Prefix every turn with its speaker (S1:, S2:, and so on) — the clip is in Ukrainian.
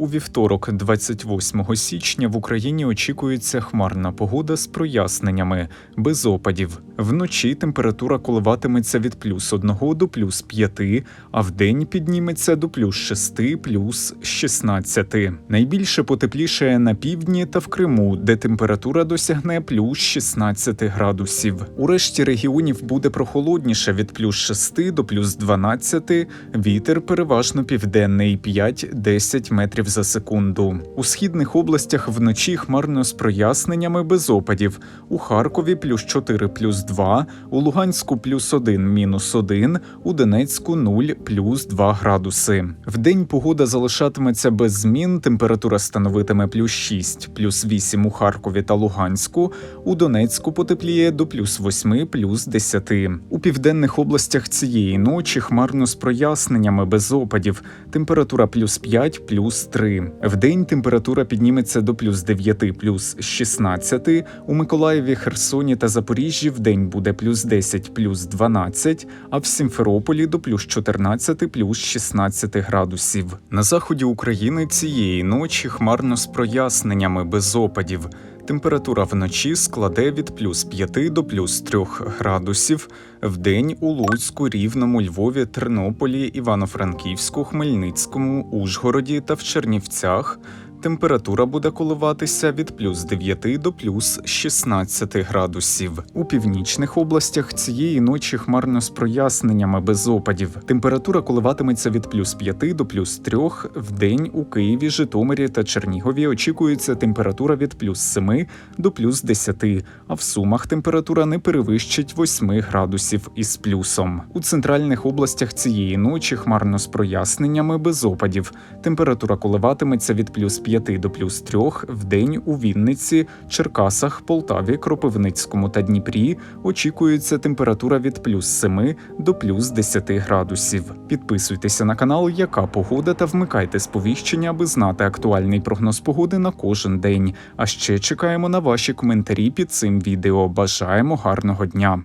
S1: У вівторок, 28 січня, в Україні очікується хмарна погода з проясненнями, без опадів. Вночі температура коливатиметься від плюс 1 до плюс 5, а вдень підніметься до плюс 6, плюс 16. Найбільше потеплішає на півдні та в Криму, де температура досягне плюс 16 градусів. У решті регіонів буде прохолодніше від плюс 6 до плюс 12, вітер переважно південний 5-10 метрів за секунду. У східних областях вночі хмарно з проясненнями без опадів. У Харкові плюс 4 плюс 2, у Луганську плюс 1 мінус 1, у Донецьку 0 плюс 2 градуси. Вдень погода залишатиметься без змін, температура становитиме плюс 6, плюс 8 у Харкові та Луганську, у Донецьку потепліє до плюс 8, плюс 10. У південних областях цієї ночі хмарно з проясненнями без опадів, температура плюс 5, плюс 3. Вдень температура підніметься до плюс 9, плюс 16. У Миколаєві, Херсоні та Запоріжжі вдень буде плюс 10, плюс 12, а в Сімферополі до плюс 14, плюс 16 градусів. На заході України цієї ночі хмарно з проясненнями без опадів. Температура вночі складе від плюс 5 до плюс 3 градусів, вдень у Луцьку, Рівному, Львові, Тернополі, Івано-Франківську, Хмельницькому, Ужгороді та в Чернівцях. Температура буде коливатися від плюс 9 до плюс 16 градусів. У північних областях цієї ночі хмарно з проясненнями без опадів. Температура коливатиметься від плюс 5 до плюс 3. В день у Києві, Житомирі та Чернігові очікується температура від плюс 7 до плюс 10, а в Сумах температура не перевищить 8 градусів із плюсом. У центральних областях цієї ночі хмарно з проясненнями без опадів. Температура коливатиметься від плюс 5 до плюс 3 в день у Вінниці, Черкасах, Полтаві, Кропивницькому та Дніпрі очікується температура від плюс 7 до плюс 10 градусів. Підписуйтеся на канал, яка погода та вмикайте сповіщення, аби знати актуальний прогноз погоди на кожен день. А ще чекаємо на ваші коментарі під цим відео. Бажаємо гарного дня!